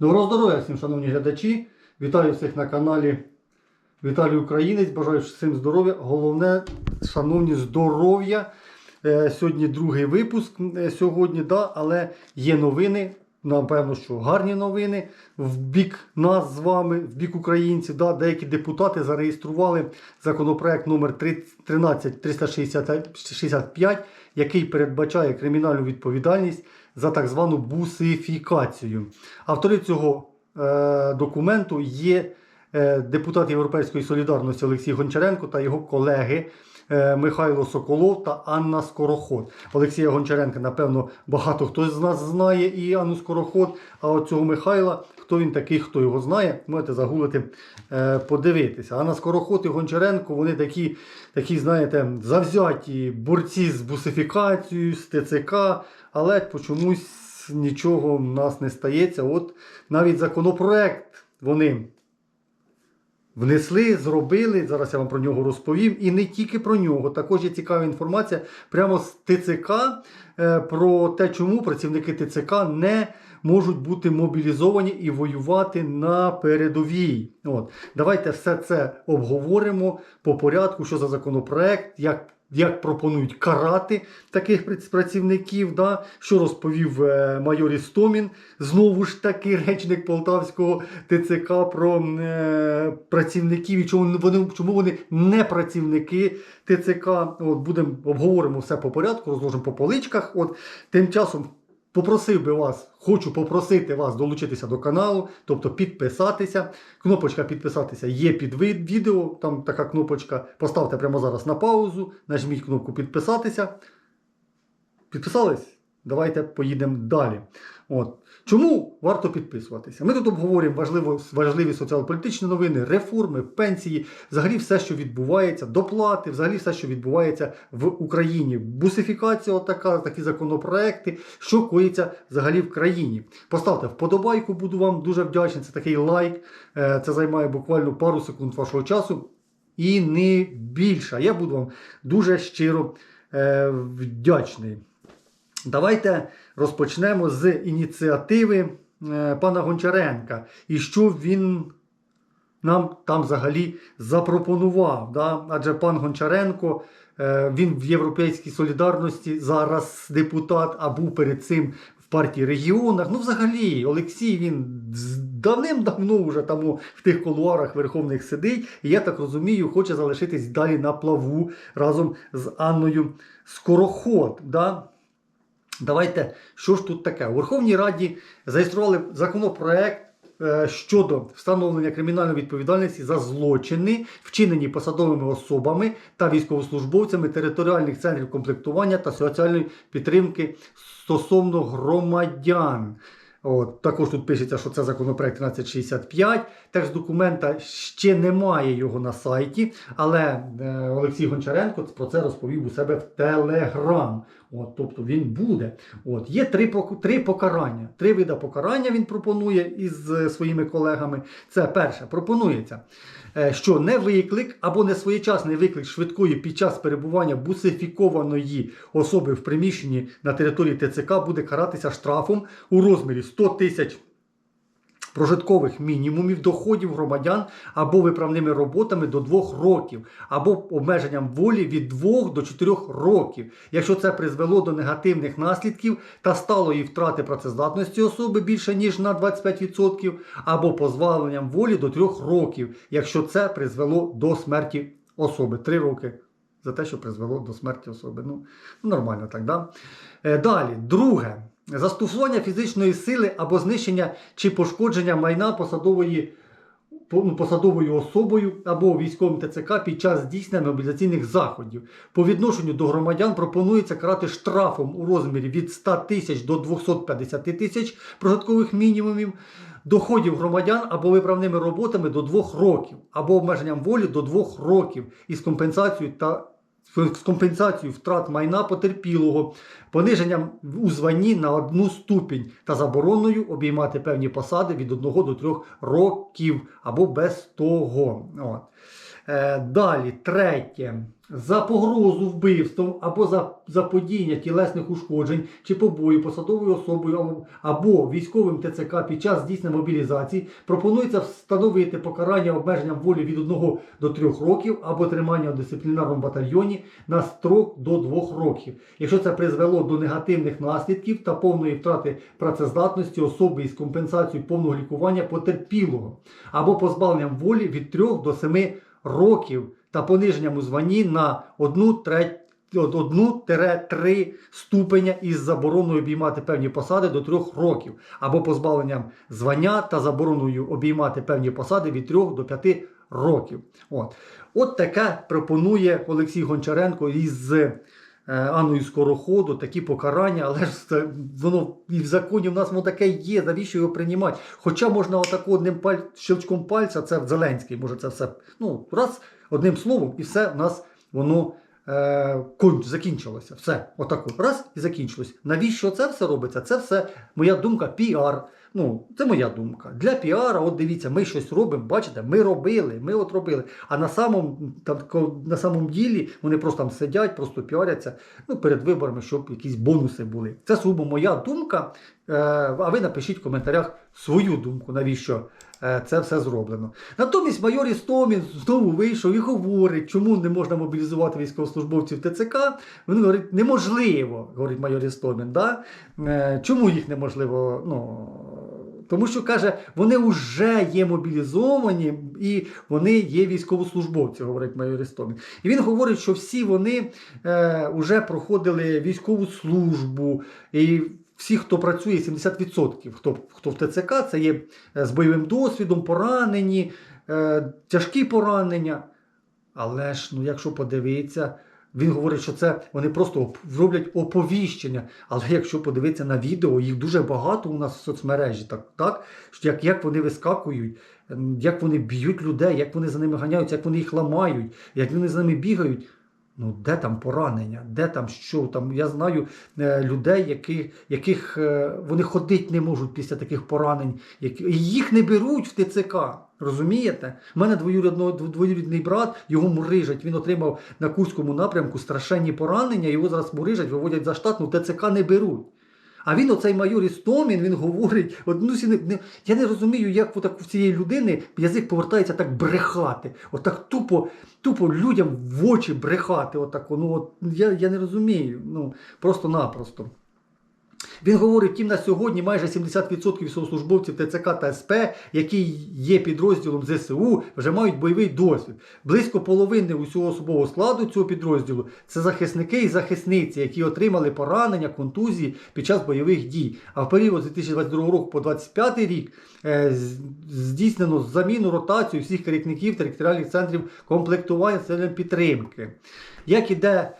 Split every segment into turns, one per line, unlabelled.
Доброго здоров'я всім, шановні глядачі. Вітаю всіх на каналі Віталій Українець. Бажаю всім здоров'я. Головне, шановні, здоров'я. Е, Сьогодні другий випуск. е, Сьогодні, да, але є новини. Напевно, що гарні новини в бік нас з вами, в бік українців. Да, деякі депутати зареєстрували законопроект номер 13365, який передбачає кримінальну відповідальність за так звану бусифікацію. Автори цього е, документу є е, депутат Європейської солідарності Олексій Гончаренко та його колеги. е, Михайло Соколов та Анна Скороход. Олексія Гончаренка, напевно, багато хто з нас знає і Анну Скороход. А от цього Михайла, хто він такий, хто його знає, можете загуглити, е, подивитися. Анна Скороход і Гончаренко, вони такі, такі, знаєте, завзяті борці з бусифікацією, з ТЦК, але чомусь нічого в нас не стається. От навіть законопроект вони внесли, зробили. Зараз я вам про нього розповім. І не тільки про нього. Також є цікава інформація прямо з ТЦК е, про те, чому працівники ТЦК не можуть бути мобілізовані і воювати на передовій. От. Давайте все це обговоримо по порядку, що за законопроект, як. Як пропонують карати таких працівників, да? що розповів е, майор Істомін, знову ж таки речник Полтавського ТЦК про е, працівників і чому вони, чому вони не працівники ТЦК. От будемо обговоримо все по порядку, розложимо по поличках. От тим часом попросив би вас, хочу попросити вас долучитися до каналу, тобто підписатися. Кнопочка підписатися є під відео. Там така кнопочка. Поставте прямо зараз на паузу, нажміть кнопку підписатися. Підписались? Давайте поїдемо далі. От. Чому варто підписуватися? Ми тут обговорюємо важливо, важливі соціал-політичні новини, реформи, пенсії, взагалі все, що відбувається, доплати, взагалі все, що відбувається в Україні. Бусифікація, отака, такі законопроекти, що коїться взагалі в країні. Поставте вподобайку, буду вам дуже вдячний. Це такий лайк. Е, Це займає буквально пару секунд вашого часу. І не більше. Я буду вам дуже щиро е, вдячний. Давайте розпочнемо з ініціативи е, пана Гончаренка. І що він нам там взагалі запропонував. Да? Адже пан Гончаренко, е, він в Європейській солідарності зараз депутат, а був перед цим в партії регіонах. Ну, взагалі, Олексій він давним-давно вже там в тих колуарах верховних сидить. І я так розумію, хоче залишитись далі на плаву разом з Анною Скороход. Да? Давайте, що ж тут таке? У Верховній Раді зареєстрували законопроект е, щодо встановлення кримінальної відповідальності за злочини, вчинені посадовими особами та військовослужбовцями територіальних центрів комплектування та соціальної підтримки стосовно громадян. От, також тут пишеться, що це законопроект 1365. Текст документа ще немає його на сайті, але е, Олексій Гончаренко про це розповів у себе в Телеграм. От, тобто він буде. От, є три, три покарання. Три види покарання він пропонує із е, своїми колегами. Це перше, пропонується, е, що не виклик або не своєчасний виклик швидкої під час перебування бусифікованої особи в приміщенні на території ТЦК буде каратися штрафом у розмірі 100 тисяч прожиткових мінімумів доходів громадян або виправними роботами до 2 років, або обмеженням волі від 2 до 4 років, якщо це призвело до негативних наслідків та сталої втрати працездатності особи більше ніж на 25%, або позбавленням волі до 3 років, якщо це призвело до смерті особи. 3 роки. За те, що призвело до смерті особи. Ну, ну нормально так, да? Е, далі, друге. Застосування фізичної сили або знищення чи пошкодження майна посадової, ну, посадовою особою або військовим ТЦК під час здійснення мобілізаційних заходів. По відношенню до громадян пропонується карати штрафом у розмірі від 100 тисяч до 250 тисяч прожиткових мінімумів, доходів громадян або виправними роботами до 2 років, або обмеженням волі до 2 років із компенсацією та з компенсацією втрат майна потерпілого, пониженням у званні на одну ступінь та забороною обіймати певні посади від 1 до 3 років або без того. От. Е, далі, третє. За погрозу вбивством або за заподіяння тілесних ушкоджень чи побою посадовою особою або- військовим ТЦК під час здійснення мобілізації пропонується встановити покарання обмеженням волі від 1 до 3 років або тримання у дисциплінарному батальйоні на строк до 2 років, якщо це призвело до негативних наслідків та повної втрати працездатності особи із компенсацією повного лікування потерпілого, або позбавленням волі від 3 до 7 років та пониженням у званні на 1 треть. 1-3 ступеня із забороною обіймати певні посади до 3 років, або позбавленням звання та забороною обіймати певні посади від 3 до 5 років. От, От таке пропонує Олексій Гончаренко із Анною Скороходу, такі покарання, але ж воно і в законі в нас воно таке є, навіщо його приймати? Хоча можна отако одним паль... щелчком пальця, це Зеленський, може це все, ну, раз, одним словом, і все в нас воно е, кон- закінчилося. Все, отако, раз і закінчилось. Навіщо це все робиться? Це все, моя думка, піар. Ну, це моя думка. Для піара, от дивіться, ми щось робимо, бачите, ми робили, ми от робили. А на самому, там, на самому ділі вони просто там сидять, просто піаряться ну, перед виборами, щоб якісь бонуси були. Це сугубо моя думка. Е, а ви напишіть в коментарях свою думку, навіщо це все зроблено. Натомість майор Істомін знову вийшов і говорить, чому не можна мобілізувати військовослужбовців ТЦК. Він говорить, неможливо, говорить майор Істомін. Да? Е, чому їх неможливо? Ну, тому що каже, вони вже є мобілізовані і вони є військовослужбовці, говорить майор Істомін. І він говорить, що всі вони е, вже проходили військову службу. І всі, хто працює, 70%, хто, хто в ТЦК, це є е, з бойовим досвідом, поранені, е, тяжкі поранення. Але ж, ну, якщо подивитися, він говорить, що це вони просто роблять оповіщення. Але якщо подивитися на відео, їх дуже багато у нас в соцмережі, так, так? що Як, як вони вискакують, як вони б'ють людей, як вони за ними ганяються, як вони їх ламають, як вони за ними бігають. Ну, де там поранення, де там що? Там я знаю е, людей, які, яких е, вони ходити не можуть після таких поранень, які, їх не беруть в ТЦК. Розумієте? У мене двоюрідний брат, його мурижать. Він отримав на Курському напрямку страшенні поранення, його зараз мурижать, виводять за штат, ну ТЦК не беруть. А він, оцей майор Істомін, він говорить, от, ну, я не розумію, як отак в цієї людини язик повертається так брехати. Отак тупо, тупо людям в очі брехати. Отако. Ну, от, я, я не розумію. Ну, просто-напросто. Він говорить, втім, на сьогодні майже 70% військовослужбовців ТЦК та СП, які є підрозділом ЗСУ, вже мають бойовий досвід. Близько половини усього особового складу цього підрозділу це захисники і захисниці, які отримали поранення, контузії під час бойових дій. А в період з 2022 року по 2025 рік е, здійснено заміну ротацію всіх керівників територіальних центрів комплектування силам підтримки. Як іде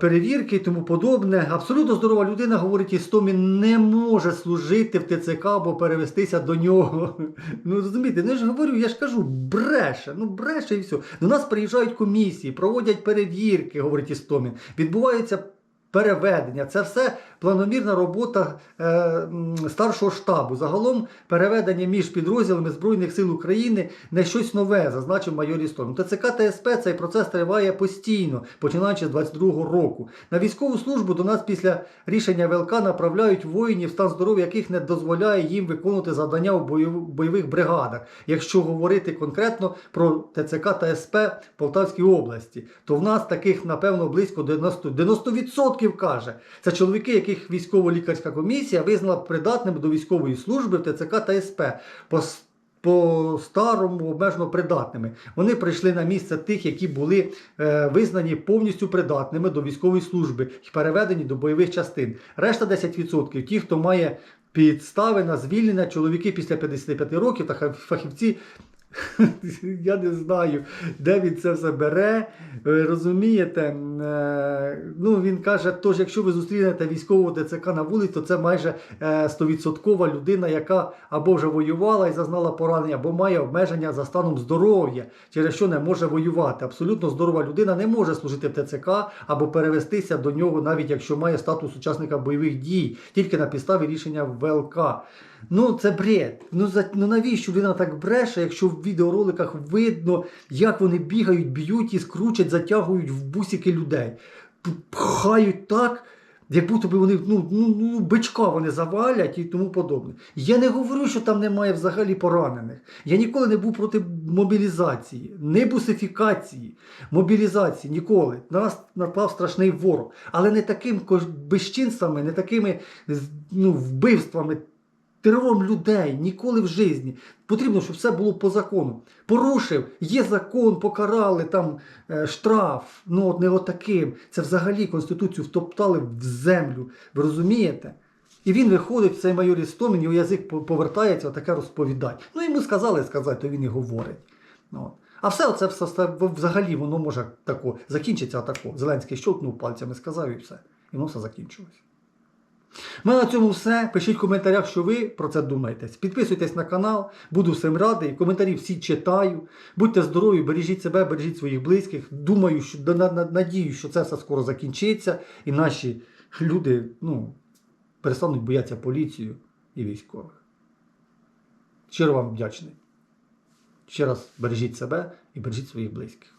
перевірки і тому подобне. Абсолютно здорова людина, говорить Істомін, не може служити в ТЦК або перевестися до нього. Ну розумієте, ну я ж говорю, я ж кажу, бреше, ну бреше і все. До нас приїжджають комісії, проводять перевірки, говорить Істомін. Відбуваються переведення. Це все планомірна робота е, старшого штабу. Загалом переведення між підрозділами Збройних сил України не щось нове, зазначив майор Істомін. ТЦК та СП цей процес триває постійно, починаючи з 22-го року. На військову службу до нас після рішення ВЛК направляють воїнів, стан здоров'я яких не дозволяє їм виконувати завдання у бойових бригадах. Якщо говорити конкретно про ТЦК та СП в Полтавській області, то в нас таких, напевно, близько 90%, 90% каже. Це чоловіки, яких військово-лікарська комісія визнала придатними до військової служби в ТЦК та СП. По по старому обмежено придатними. Вони прийшли на місце тих, які були е, визнані повністю придатними до військової служби і переведені до бойових частин. Решта 10% ті, хто має підстави на звільнення, чоловіки після 55 років та фахівці. Я не знаю, де він це все бере. Розумієте? Е, Ну, він каже, тож, якщо ви зустрінете військового ТЦК на вулиці, то це майже е, 100% людина, яка або вже воювала і зазнала поранення, або має обмеження за станом здоров'я, через що не може воювати. Абсолютно здорова людина не може служити в ТЦК або перевестися до нього, навіть якщо має статус учасника бойових дій, тільки на підставі рішення ВЛК. Ну, це бред. Ну, за, ну навіщо людина так бреше, якщо в відеороликах видно, як вони бігають, б'ють і скручать, затягують в бусики людей. Пхають так, як будто би вони ну, ну, ну, бичка вони завалять і тому подобне. Я не говорю, що там немає взагалі поранених. Я ніколи не був проти мобілізації, не бусифікації, мобілізації. Ніколи. На нас напав страшний ворог. Але не таким безчинствами, не такими ну, вбивствами, терором людей ніколи в житті. Потрібно, щоб все було по закону. Порушив, є закон, покарали там е, штраф. Ну от не отаким. Це взагалі Конституцію втоптали в землю. Ви розумієте? І він виходить, цей майор Істомін, його язик повертається, отаке розповідає. Ну йому сказали сказати, то він і говорить. Ну, от. А все це все, взагалі воно може тако закінчиться отако. Зеленський щелкнув пальцями, сказав і все. І воно все закінчилось. У мене на цьому все. Пишіть в коментарях, що ви про це думаєте. Підписуйтесь на канал, буду всім радий. Коментарі всі читаю. Будьте здорові, бережіть себе, бережіть своїх близьких. Думаю, що на- на- надію, що це все скоро закінчиться, і наші люди ну, перестануть боятися поліцію і військових. Щиро вам вдячний. Ще раз бережіть себе і бережіть своїх близьких.